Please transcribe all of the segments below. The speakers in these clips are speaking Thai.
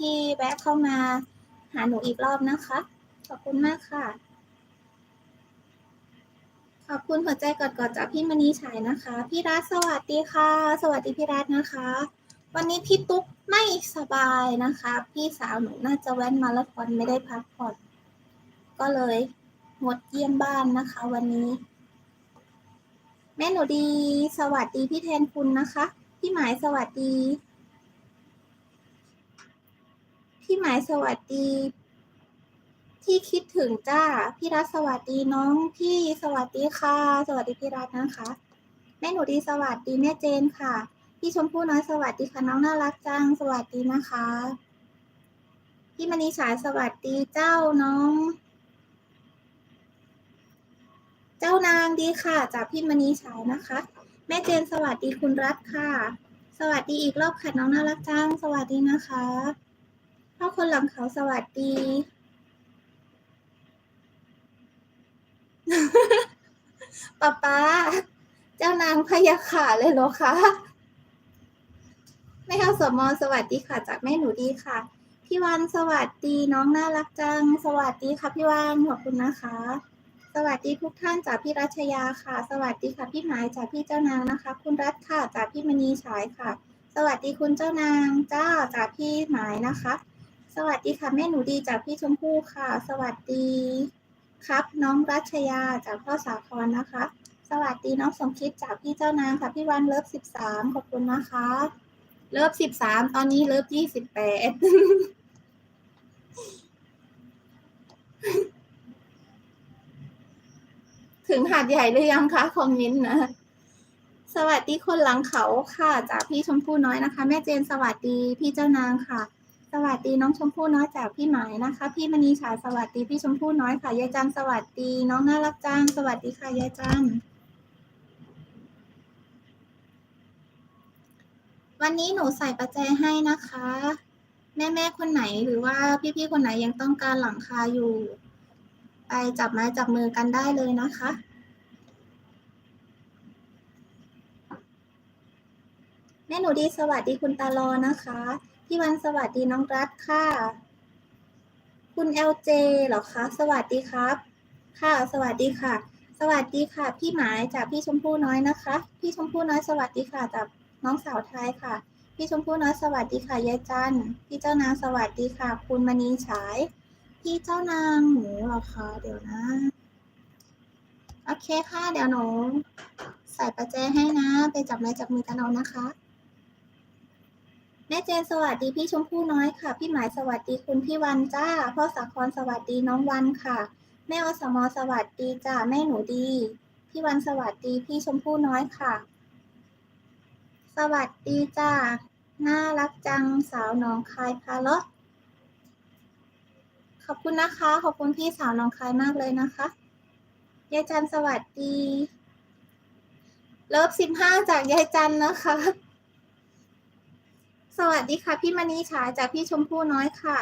ที่แวะเข้ามาหาหนูอีกรอบนะคะ ขอบคุณมากค่ะ ขอบคุณหัวใจกอดๆจากพี่มณีฉายนะคะ พี่รัฐสวัสดีค่ะ สวัสดีพี่รัฐนะคะ วันนี้พี่ตุ๊กไม่สบายนะคะ พี่สาวหนูน่าจะแว้นมาราธอนไม่ได้พักผ่อนก็เลยงดเยี่ยมบ้านนะคะ วันนี้ แม่หนูดี สวัสดีพี่แทนคุณนะคะ พี่หมายสวัสดี พี่หมายสวัสดี ที่คิดถึงจ้า พี่รัฐสวัสดีน้องพี่สวัสดีค่ะ สวัสดีพี่รัฐนะคะ แม่หนูดีสวัสดีแม่เจนค่ะ พี่ชมพู่น้อยสวัสดีค่ะน้องน่ารักจังสวัสดีนะคะ พี่มณีฉายสวัสดีเจ้าน้อง เจ้านางดีค่ะจากพี่มณีฉายนะคะ แม่เจนสวัสดีคุณรัฐค่ะ สวัสดีอีกรอบค่ะน้องน่ารักจังสวัสดีนะคะ พ่อคนหลังเขาสวัสดี ป๊าป๊า เจ้านางพยาขาเลยเหรอคะแม่ข้าสมอสวัสดีค่ะ จากแม่หนูดีค่ะ พี่วันสวัสดีน้องน่ารักจัง สวัสดีค่ะพี่วันขอบคุณนะคะ สวัสดีทุกท่านจากพี่รัชยาค่ะ สวัสดีค่ะพี่หมายจากพี่เจ้านางนะคะ คุณรัฐค่ะจากพี่มณีฉายค่ะ สวัสดีคุณเจ้านางเจ้าจากพี่หมายนะคะ สวัสดีค่ะแม่หนูดีจากพี่ชมพู่ค่ะ สวัสดีครับ น้องรัชยาจากพ่อสาครนะคะ สวัสดีน้องสมคิดจากพี่เจ้านางค่ะ พี่วันเลิฟสิบสามขอบคุณนะคะ เลิฟสิบสามตอนนี้เลิฟยี่สิบแปดถึงหาดใหญ่หรือยังคะคอมเมนต์นะ สวัสดีคนหลังเขาค่ะ จากพี่ชมพู่น้อยนะคะ แม่เจนสวัสดีพี่เจ้านางค่ะ สวัสดีน้องชมพู่น้อยจากพี่หมายนะคะ พี่มณีฉายสวัสดีพี่ชมพู่น้อยค่ะยายจันสวัสดี น้องน่ารักจังสวัสดีค่ะยายจันวันนี้หนูใส่ประแจให้นะคะ แม่แม่คนไหนหรือว่าพี่ๆคนไหนยังต้องการหลังคาอยู่ ไปจับไม้จับมือกันได้เลยนะคะแม่หนูดีสวัสดีคุณตาลอนะคะ พี่วันสวัสดีน้องรัฐค่ะ คุณ LJ เหรอคะ สวัสดีครับ ค่ะ สวัสดีค่ะ สวัสดีค่ะ พี่หมายจากพี่ชมพู่น้อยนะคะ พี่ชมพู่น้อยสวัสดีค่ะจากน้องสาวไทยค่ะ พี่ชมพู่น้อยสวัสดีค่ะยายจันพี่เจ้านางสวัสดีค่ะ คุณมณีฉาย พี่เจ้านางหนูเหรอคะเดี๋ยวนะโอเคค่ะ เดี๋ยวหนูใส่ประแจให้นะ ไปจับไม้จับมือกันเอานะคะ แม่เจนสวัสดีพี่ชมพู่น้อยค่ะ พี่หมายสวัสดีคุณพี่วันจ้า พ่อสาครสวัสดีน้องวันค่ะ แม่อสมอสวัสดีจ้าแม่หนูดี พี่วันสวัสดีพี่ชมพู่น้อยค่ะ สวัสดีจ้าน่ารักจังสาวน้องคายพาเลาะขอบคุณนะคะ ขอบคุณพี่สาวน้องคายมากเลยนะคะยายจันสวัสดีเลิฟสิบห้าจากยายจันนะคะ สวัสดีค่ะ พี่มณีฉายจากพี่ชมพู่น้อยค่ะ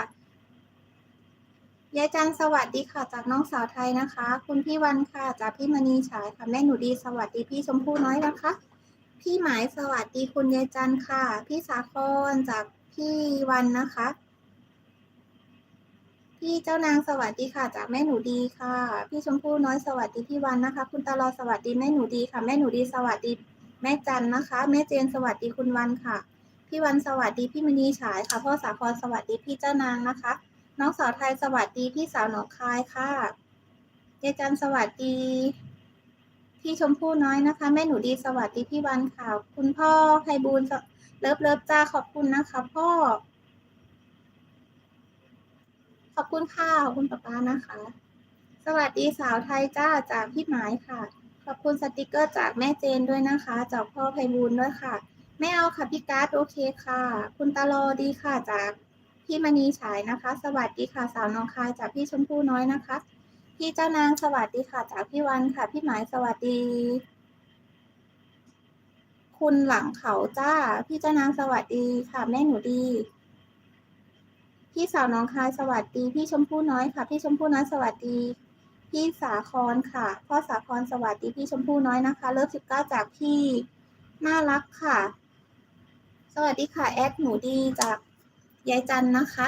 ยายจันสวัสดีค่ะ จากน้องสาวไทยนะคะ คุณพี่วันค่ะ จากพี่มณีฉายค่ะแม่หนูดีสวัสดีพี่ชมพู่น้อยนะคะ พี่หมายสวัสดีคุณยายจันค่ะ พี่สาครจากพี่วันนะคะ พี่เจ้านางสวัสดีค่ะ จากแม่หนูดีค่ะ พี่ชมพู่น้อยสวัสดีพี่วันนะคะ คุณตาลอสวัสดีแม่หนูดีค่ะ แม่หนูดีสวัสดี แม่จันนะคะ แม่เจนสวัสดีคุณวันค่ะ พี่วันสวัสดีพี่มณีฉายค่ะ พ่อสาครสวัสดีพี่เจ้านางนะคะ น้องสาวไทยสวัสดีพี่สาวหนองคายค่ะยายจันสวัสดี พี่ชมพู่น้อยนะคะ แม่หนูดีสวัสดีพี่วันค่ะ คุณพ่อไพบูลเลิฟเลิฟจ้าขอบคุณนะคะพ่อ ขอบคุณค่ะขอบคุณป๊าป๊านะคะ สวัสดีสาวไทยจ้าจากพี่หมายค่ะ ขอบคุณสติกเกอร์จากแม่เจนด้วยนะคะ จากพ่อไพบูลด้วยค่ะ ไม่เอาค่ะพี่การ์ดโอเคค่ะ คุณตาโลดีค่ะจากพี่มณีฉายนะคะ สวัสดีค่ะสาวน้องคายจากพี่ชมพู่น้อยนะคะ พี่เจ้านางสวัสดีค่ะ จากพี่วันค่ะ พี่หมายสวัสดี คุณหลังเขาจ้า พี่เจ้านางสวัสดีค่ะ แม่หนูดี พี่สาวน้องคายสวัสดี พี่ชมพู่น้อยค่ะ พี่ชมพู่น้อยสวัสดี พี่สาครค่ะ พ่อสาครสวัสดี พี่ชมพู่น้อยนะคะ เลิฟสิบเก้าจากพี่น่ารักค่ะ วัสดีค่ะ แอดหนูดีจากยายจันนะคะ